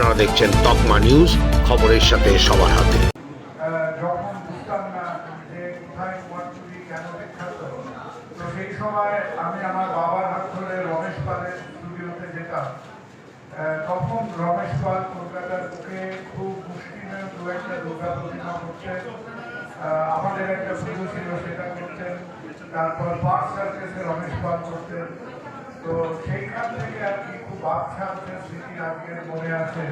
আপনারা দেখছেন তকমা নিউজ খবরের সাথে সবার হাতে। আমি আমার বাবার হাত ধরে রমেশ পালের স্টুডিওতে যেতাম। তখন রমেশ পাল কলকাতার বুকে খুব মুষ্টিমেয় দু একটা দুর্গা প্রতিমা করছেন আহ, আমাদের একটা পুজো ছিল সেটা করতেন। তারপর পার্ক সার্কেসে রমেশ পাল করতেন। তো সেইখান থেকে আর কি খুব আচ্ছা আচ্ছা স্মৃতি আজকে মনে আছে,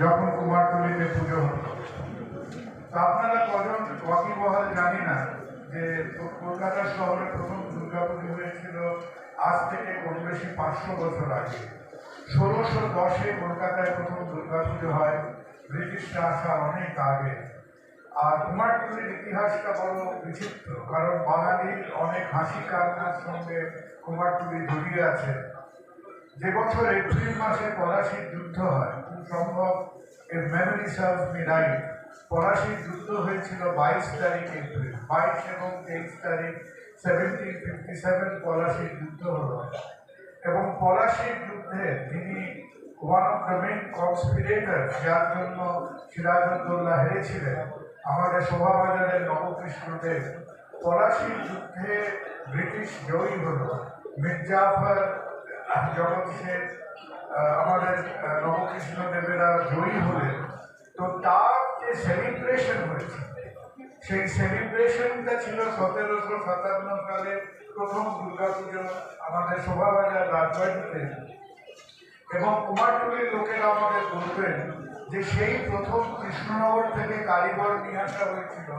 যখন কুমারটুলিতে পুজো হতো। তো আপনারা কজন ওয়াকিবহাল জানি না, যে কলকাতা শহরে প্রথম দুর্গাপুজো হয়েছিল, আজ থেকে কম বেশি পাঁচশো বছর আগে। ষোলোশো দশে কলকাতায় প্রথম দুর্গাপুজো হয়, ব্রিটিশরা আসা অনেক আগে। আর কুমারটুলির ইতিহাসটা বড় বিচিত্র, কারণ বাঙালির অনেক হাসি কান্নার সঙ্গে কুমারটুলি জড়িয়ে আছে। যে বছর এপ্রিল মাসে পলাশির যুদ্ধ হয় খুব সম্ভব এর মেমোরি সার্ভ মি রাইট পলাশির যুদ্ধ হয়েছিল বাইশ তারিখ এপ্রিল, বাইশ এবং তেইশ তারিখ সেভেন্টিন ফিফটি সেভেন পলাশির যুদ্ধ হলো। এবং পলাশির যুদ্ধে তিনি one of the main conspirator যার জন্য সিরাজউদ্দৌলা হেরেছিলেন, আমাদের শোভাবাজারের নবকৃষ্ণদেব পলাশির যুদ্ধে ব্রিটিশ জয়ী হলো। মির্জাফর যখন সে আমাদের নবকৃষ্ণ দেবেরা জয়ী হলেন। তো তার যে সেলিব্রেশন হয়েছে, সেই সেলিব্রেশনটা ছিল সতেরোশো সাতান্ন সালে প্রথম দুর্গাপুজো আমাদের শোভাবাজার রাজবাড়িতে। এবং কুমারটুলির লোকেরা আমাদের বলবেন যে সেই প্রথম কৃষ্ণনগর থেকে কারিগর নিয়ে আসা হয়েছিল।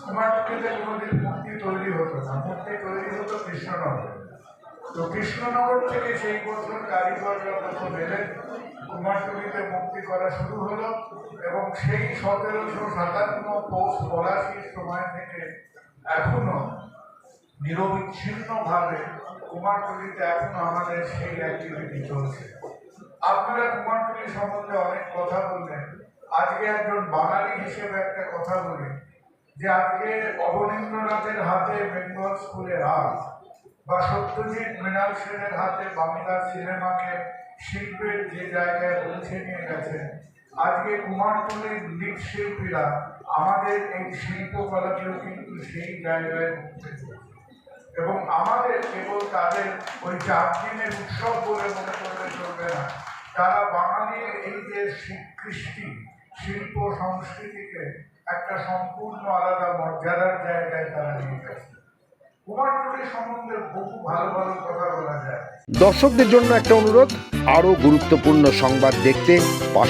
কুমারটুলিতে কোনোদিন মূর্তি তৈরি হতো না। মূর্তি তৈরি হতো কৃষ্ণনগরে। তো কৃষ্ণনগর থেকে সেই বছর কারিগররা প্রথম এলেন, কুমারটুলিতে মুক্তি করা শুরু হলো এবং সেই সতেরোশো সাতান্ন পৌষ সময় থেকে এখনও নিরবিচ্ছিন্নভাবে কুমারটুলিতে এখনও আমাদের সেই অ্যাক্টিভিটি চলছে। আপনারা কুমারটুলি সম্বন্ধে অনেক কথা বললেন। আজকে একজন বাঙালি হিসেবে একটা কথা বলি। যে আজকে অবনীন্দ্রনাথের হাতে বেঙ্গল স্কুলের আর্ট বা সত্যজিৎ মৃণাল সেনের হাতে বাংলার সিনেমাকে শিল্পের যে জায়গায় পৌঁছে নিয়ে গেছেন, আজকে কুমারটুলির লিড শিল্পীরা আমাদের এই শিল্পকলাকেও কিন্তু সেই জায়গায় এবং আমাদের কেবল তাদের ওই চার দিনের উৎসব বলে মনে করতে চলবে না। তারা বাঙালির এই যে কৃষ্টি শিল্প সংস্কৃতিকে একটা সম্পূর্ণ আলাদা মর্যাদার জায়গায় তারা নিয়ে গেছে। দর্শকদের জন্য একটা অনুরোধ, আরও গুরুত্বপূর্ণ সংবাদ দেখতে পাশে